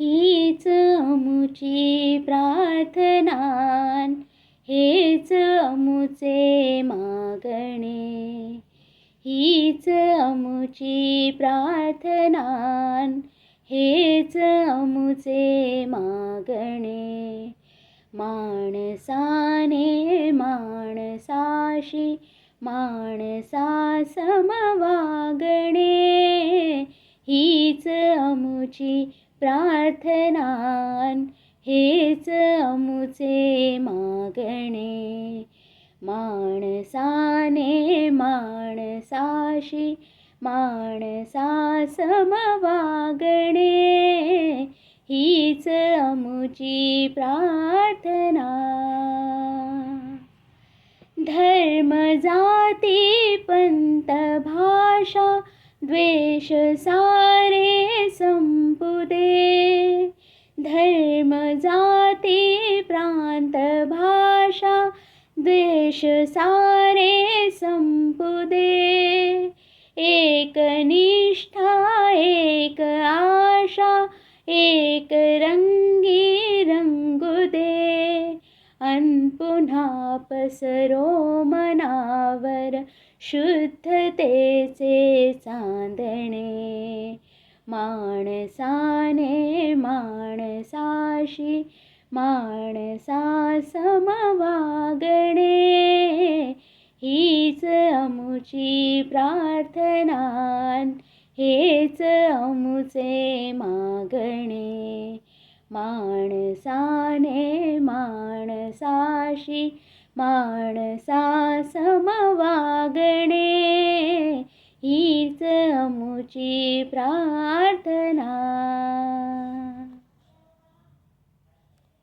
हीच अमुची प्रार्थनान हेच अमुचे मागणे. हीच अमुची प्रार्थनान हेच अमुचे मागणे. माणसाने माणसाशी माणसा समवा अमुची प्रार्थना हेच अमुचे मागणे. माणसाने माणसाशी माणसा समवागणे. हीच अमुची प्रार्थना. धर्म जाती पंत भाषा द्वेष सारे संपुदे धर्म जाती प्रांत भाषा द्वेष सारे संपुदे एक निष्ठा एक आशा एक रंग अन पुन्हा पसरो मनावर शुद्धतेचे चांदणे. माणसाने माणसाशी माणसा समवागणे. हीच अमुची प्रार्थनान हेच अमुचे मा माणसाने माणसाशी माणसा समवागणे हीच अमुची प्रार्थना.